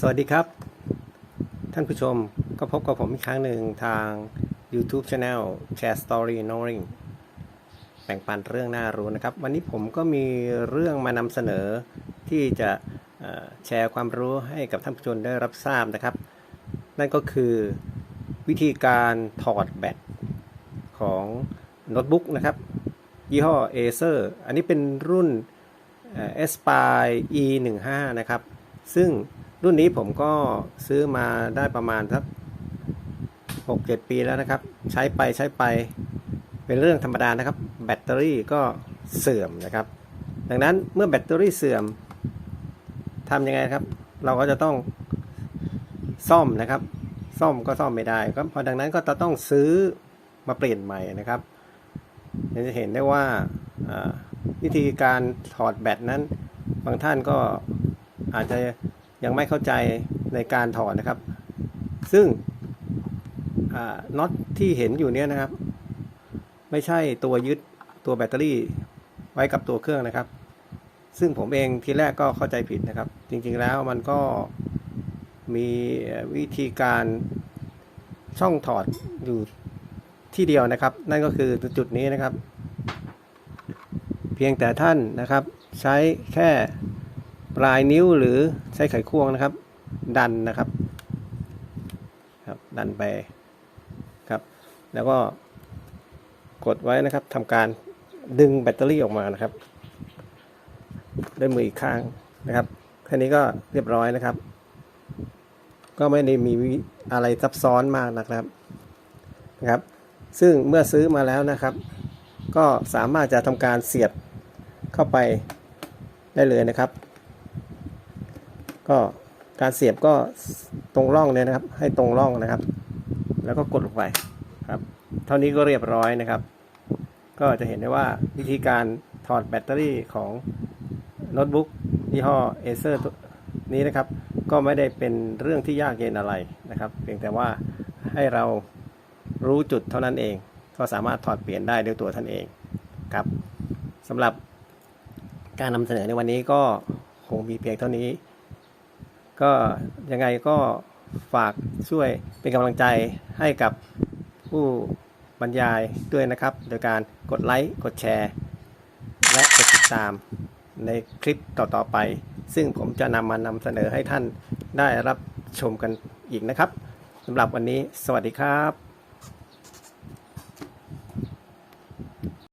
สวัสดีครับ ท่านผู้ชมก็พบกับผมอีกครั้งหนึ่งทาง YouTube Channel Share Story Knowing แบ่งปันเรื่องน่ารู้นะครับ วันนี้ผมก็มีเรื่องมานำเสนอที่จะแชร์ความรู้ให้กับท่านผู้ชมได้รับทราบนะครับ นั่นก็คือวิธีการถอดแบตของโน้ตบุ๊กนะครับ ยี่ห้อ Acer อันนี้เป็นรุ่นเอ่อ Aspire E15 นะครับ ซึ่ง รุ่นนี้ผมก็ซื้อมาได้ประมาณสัก6-7ปีแล้วนะครับ ใช้ไปใช้ไปเป็นเรื่องธรรมดานะครับ แบตเตอรี่ก็เสื่อมนะครับ ดังนั้นเมื่อแบตเตอรี่เสื่อมทำยังไงครับ เราก็จะต้องซ่อมนะครับ ซ่อมก็ซ่อมไม่ได้ก็เพราะดังนั้นก็จะต้องซื้อมาเปลี่ยนใหม่นะครับจะเห็นได้ว่าอ่าวิธีการถอดแบตนั้น บางท่านก็อาจจะ ยังไม่เข้าใจในการถอดนะครับ ซึ่งน็อตที่เห็นอยู่เนี้ยนะครับ ไม่ใช่ตัวยึดตัวแบตเตอรี่ไว้กับตัวเครื่องนะครับ ซึ่งผมเองทีแรกก็เข้าใจผิดนะครับ จริงๆแล้วมันก็มีวิธีการช่องถอดอยู่ที่เดียวนะครับ นั่นก็คือจุดนี้นะครับ เพียงแต่ท่านนะครับ ใช้แค่ ปลายนิ้วหรือใช้ไขควงนะครับ ดันนะครับครับดันไปครับ แล้วก็กดไว้นะครับทำการดึงแบตเตอรี่ออกมานะครับด้วยมืออีกข้างนะครับแค่นี้ก็เรียบร้อยนะครับ ก็ไม่ได้มีอะไรซับซ้อนมากนะครับนะครับ ซึ่งเมื่อซื้อมาแล้วนะครับ ก็สามารถจะทำการเสียบเข้าไปได้เลยนะครับ ก็การเสียบก็ตรงร่องเนี่ยนะครับ ให้ตรงร่องนะครับ แล้วก็กดลงไปครับ เท่านี้ก็เรียบร้อยนะครับ ก็จะเห็นได้ว่าวิธีการถอดแบตเตอรี่ของโน้ตบุ๊กยี่ห้อ Acer นี้นะครับ ก็ไม่ได้เป็นเรื่องที่ยากเย็นอะไรนะครับ เพียงแต่ว่าให้เรารู้จุดเท่านั้นเอง ก็สามารถถอดเปลี่ยนได้ด้วยตัวท่านเองครับสำหรับการนำเสนอในวันนี้ก็คงมีเพียงเท่านี้ ก็ยังไงก็ฝากช่วยเป็นกำลังใจให้กับผู้บรรยายด้วยนะครับ โดยการกดไลค์ กดแชร์ และกดติดตามในคลิปต่อๆไป ซึ่งผมจะนำมานำเสนอให้ท่านได้รับชมกันอีกนะครับสำหรับวันนี้ สวัสดีครับ